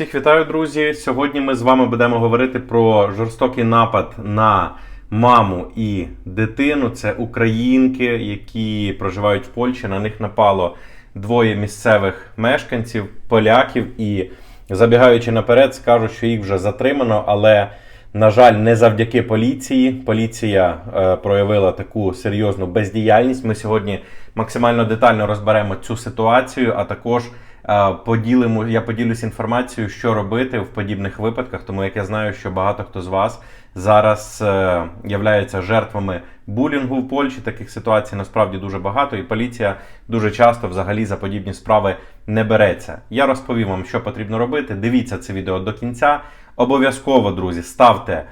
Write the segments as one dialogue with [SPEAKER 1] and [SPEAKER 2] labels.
[SPEAKER 1] Всіх вітаю, друзі! Сьогодні ми з вами будемо говорити про жорстокий напад на маму і дитину. Це українки, які проживають в Польщі. На них напало двоє місцевих мешканців, поляків. І забігаючи наперед, скажу, що їх вже затримано, але. На жаль, не завдяки поліції. Поліція е, проявила таку серйозну бездіяльність. Ми сьогодні максимально детально розберемо цю ситуацію, а також поділимо, я поділюсь інформацією, що робити в подібних випадках, тому як я знаю, що багато хто з вас зараз е, являється жертвами булінгу в Польщі. Таких ситуацій насправді дуже багато, і поліція дуже часто взагалі за подібні справи не береться. Я розповім вам, що потрібно робити. Дивіться це відео до кінця. Обов'язково, друзі, ставте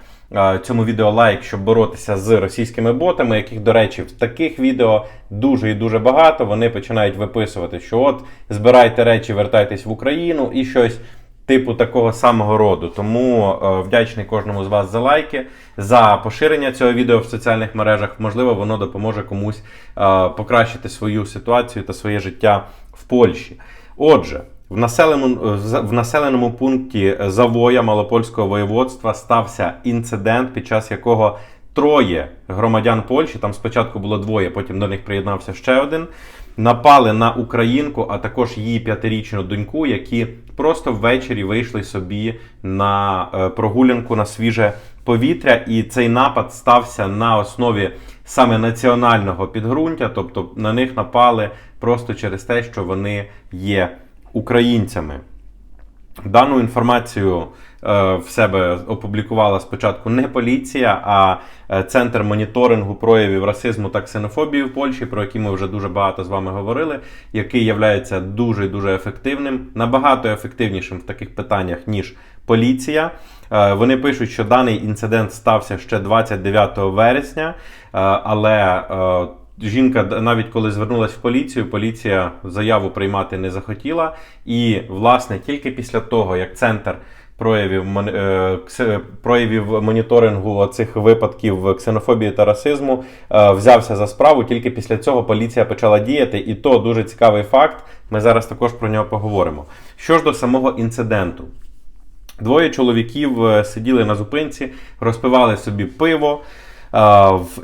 [SPEAKER 1] цьому відео лайк, щоб боротися з російськими ботами, яких, до речі, в таких відео дуже і дуже багато. Вони починають виписувати, що от збирайте речі, вертайтесь в Україну і щось. Типу такого самого роду. Тому е, вдячний кожному з вас за лайки, за поширення цього відео в соціальних мережах. Можливо, воно допоможе комусь е, покращити свою ситуацію та своє життя в Польщі. Отже, в населеному, в населеному пункті Завоя Малопольського воєводства стався інцидент, під час якого троє громадян Польщі, там спочатку було двоє, потім до них приєднався ще один. Напали на українку, а також її п'ятирічну доньку, які просто ввечері вийшли собі на е, прогулянку на свіже повітря. І цей напад стався на основі саме національного підґрунтя, тобто на них напали просто через те, що вони є українцями. Дану інформацію е, в себе опублікувала спочатку не поліція, а е, центр моніторингу проявів расизму та ксенофобії в Польщі, про який ми вже дуже багато з вами говорили, який є дуже дуже ефективним, набагато ефективнішим в таких питаннях, ніж поліція. Е, вони пишуть, що даний інцидент стався ще 29 вересня, але Жінка, навіть коли звернулася в поліцію, поліція заяву приймати не захотіла. І, власне, тільки після того, як центр проявів е, проявів моніторингу цих випадків ксенофобії та расизму е, взявся за справу, тільки після цього поліція почала діяти. І то дуже цікавий факт. Ми зараз також про нього поговоримо. Що ж до самого інциденту. Двоє чоловіків е, сиділи на зупинці, розпивали собі пиво.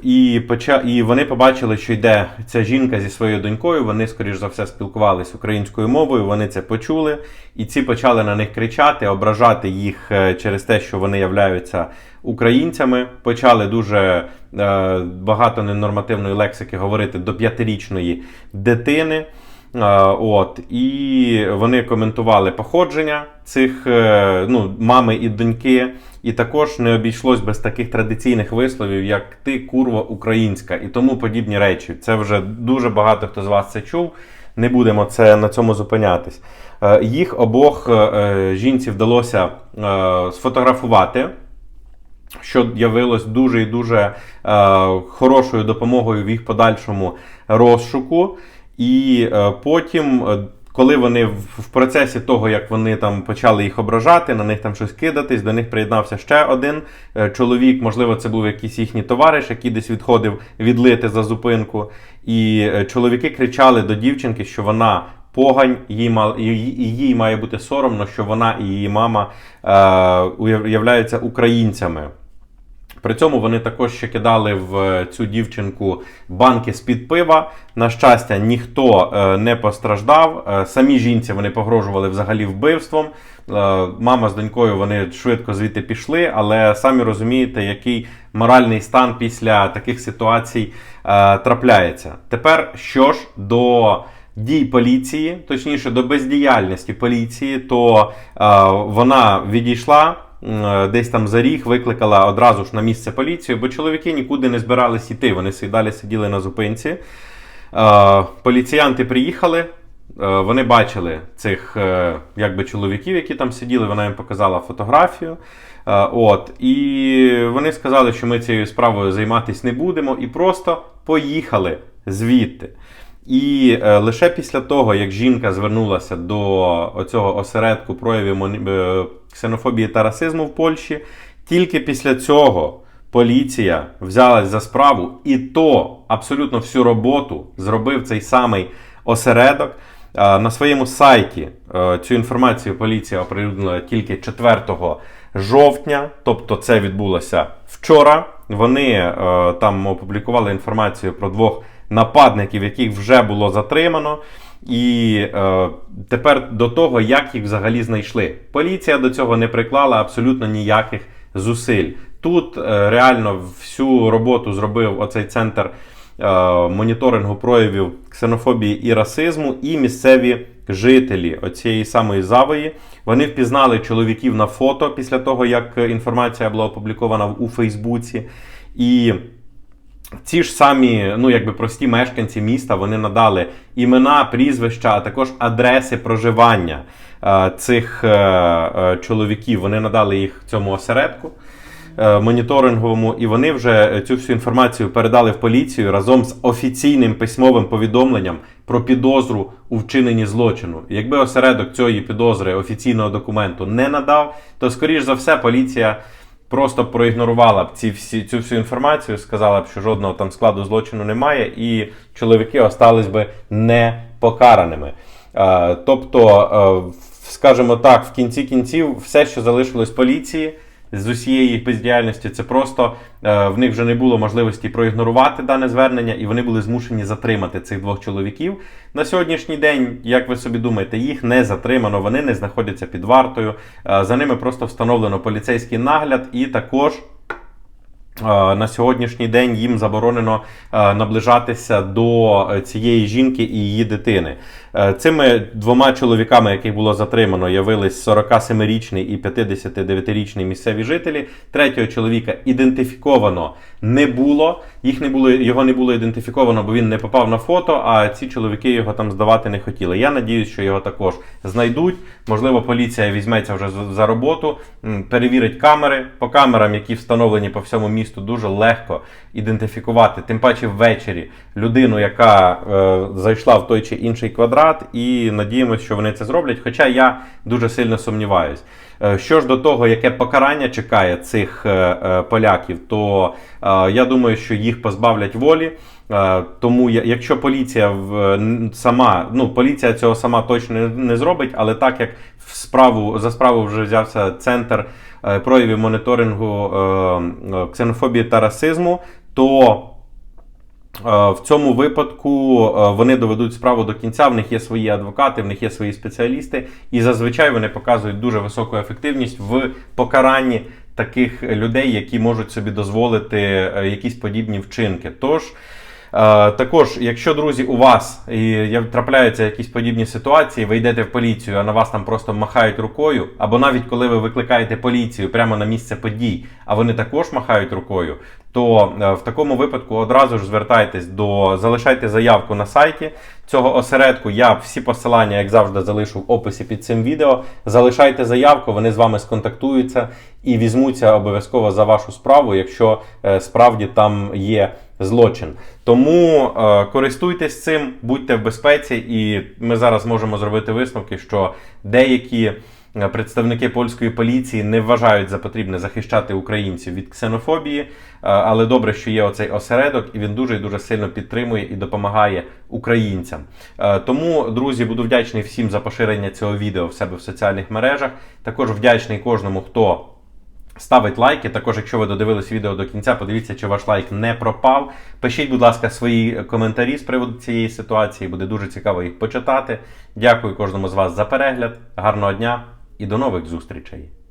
[SPEAKER 1] І і вони побачили, що йде ця жінка зі своєю донькою. Вони, скоріш за все, спілкувалися українською мовою. Вони це почули, і ці почали на них кричати, ображати їх е, через те, що вони являються українцями. Почали дуже е, багато ненормативної лексики говорити до п'ятирічної дитини. От, І вони коментували походження цих е, ну, мами і доньки. І також не обійшлось без таких традиційних висловів, як ти курва українська, і тому подібні речі. Це вже дуже багато хто з вас це чув. Не будемо це на цьому зупинятись. Е, їх обох е, жінці вдалося сфотографувати. Що явилось дуже і дуже хорошою допомогою в їх подальшому розшуку. І е, потім, е, коли вони в процесі того, як вони там почали їх ображати, на них там щось кидатись, до них приєднався ще один е, чоловік. Можливо, це був якийсь їхній товариш, який десь відходив відлити за зупинку. І чоловіки кричали до дівчинки, що вона. Погань, їй їй має бути соромно, що вона і її мама е, уявляються українцями. При цьому вони також ще кидали в цю дівчинку банки з-під пива. На щастя, ніхто е, не постраждав. Е, самі жінці вони погрожували взагалі вбивством. Е, мама з донькою вони швидко звідти пішли, але самі розумієте, який моральний стан після таких ситуацій трапляється. Тепер що ж до. Дій поліції, точніше до бездіяльності поліції, то е, вона відійшла Е, десь там за ріг викликала одразу ж на місце поліцію, бо чоловіки нікуди не збирались йти. Вони далі сиділи на зупинці. Е, поліціянти приїхали. Е, вони бачили цих якби, чоловіків, які там сиділи, вона їм показала фотографію. От, І вони сказали, що ми цією справою займатися не будемо, і просто поїхали звідти. І е, лише після того, як жінка звернулася до цього осередку проявів е, ксенофобії та расизму в Польщі, тільки після цього поліція взялась за справу, і то абсолютно всю роботу зробив цей самий осередок. На своєму сайті е, цю інформацію поліція оприлюднила тільки 4 жовтня, тобто це відбулося вчора. Вони е, там опублікували інформацію про двох нападників, яких вже було затримано. І е, тепер до того, як їх взагалі знайшли. Поліція до цього не приклала абсолютно ніяких зусиль. Тут е, реально всю роботу зробив оцей центр е, моніторингу проявів ксенофобії і расизму, і місцеві жителі оцієї самої завої. Вони впізнали чоловіків на фото після того, як інформація була опублікована у Фейсбуці. І ці ж самі, ну якби прості мешканці міста, вони надали імена, прізвища, а також адреси проживання е, цих е, е, чоловіків. Вони надали їх цьому осередку е, моніторинговому, і вони вже цю всю інформацію передали в поліцію разом з офіційним письмовим повідомленням про підозру у вчиненні злочину. Якби осередок цієї підозри офіційного документу не надав, то скоріш за все поліція просто проігнорувала б ці всі, цю всю інформацію, сказала б, що жодного там складу злочину немає, і чоловіки остались би не покараними. Е, тобто, е, скажімо так, в кінці кінців, все, що залишилось поліції. З усієї бездіяльності це просто е, в них вже не було можливості проігнорувати дане звернення, і вони були змушені затримати цих двох чоловіків. На сьогоднішній день, як ви собі думаєте, їх не затримано, вони не знаходяться під вартою. Е, За ними просто встановлено поліцейський нагляд, і також е, на сьогоднішній день їм заборонено е, наближатися до е, цієї жінки і її дитини. Е, Цими двома чоловіками, яких було затримано, явились 47-річний і 59-річний місцеві жителі. Третього чоловіка ідентифіковано не було. Їх не було, його не було ідентифіковано, бо він не попав на фото, а ці чоловіки його там здавати не хотіли. Я надіюсь, що його також знайдуть. Можливо, поліція візьметься вже за- за роботу, перевірить камери. По камерам, які встановлені по всьому місту, дуже легко ідентифікувати, тим паче ввечері людину, яка е, зайшла в той чи інший квадрат, і надіємося, що вони це зроблять. Хоча я дуже сильно сумніваюсь. Е, Що ж до того, яке покарання чекає цих е, е, поляків, то я думаю, що їх позбавлять волі. Тому якщо поліція сама, ну поліція цього сама точно не, зробить, але так як в справу за справу вже взявся центр проявів моніторингу ксенофобії та расизму, то В цьому випадку е, вони доведуть справу до кінця. В них є свої адвокати, в них є свої спеціалісти, і зазвичай вони показують дуже високу ефективність в покаранні таких людей, які можуть собі дозволити е, якісь подібні вчинки. Тож. Е, Також, якщо друзі, у вас і трапляються якісь подібні ситуації, ви йдете в поліцію, а на вас там просто махають рукою, або навіть коли ви викликаєте поліцію прямо на місце подій, а вони також махають рукою, то е, в такому випадку одразу ж звертайтесь до залишайте заявку на сайті цього осередку. Я всі посилання, як завжди, залишу в описі під цим відео. Залишайте заявку, вони з вами сконтактуються і візьмуться обов'язково за вашу справу, якщо е, справді там є злочин. Тому е, користуйтесь цим, будьте в безпеці, і ми зараз можемо зробити висновки, що деякі е, представники польської поліції не вважають за потрібне захищати українців від ксенофобії, е, але добре, що є оцей осередок, і він дуже і дуже сильно підтримує і допомагає українцям. Е, Тому, друзі, буду вдячний всім за поширення цього відео в себе в соціальних мережах. Також вдячний кожному, хто. Ставить лайки. Також, якщо ви додивились відео до кінця, подивіться, чи ваш лайк не пропав. Пишіть, будь ласка, свої коментарі з приводу цієї ситуації. Буде дуже цікаво їх почитати. Дякую кожному з вас за перегляд. Гарного дня і до нових зустрічей!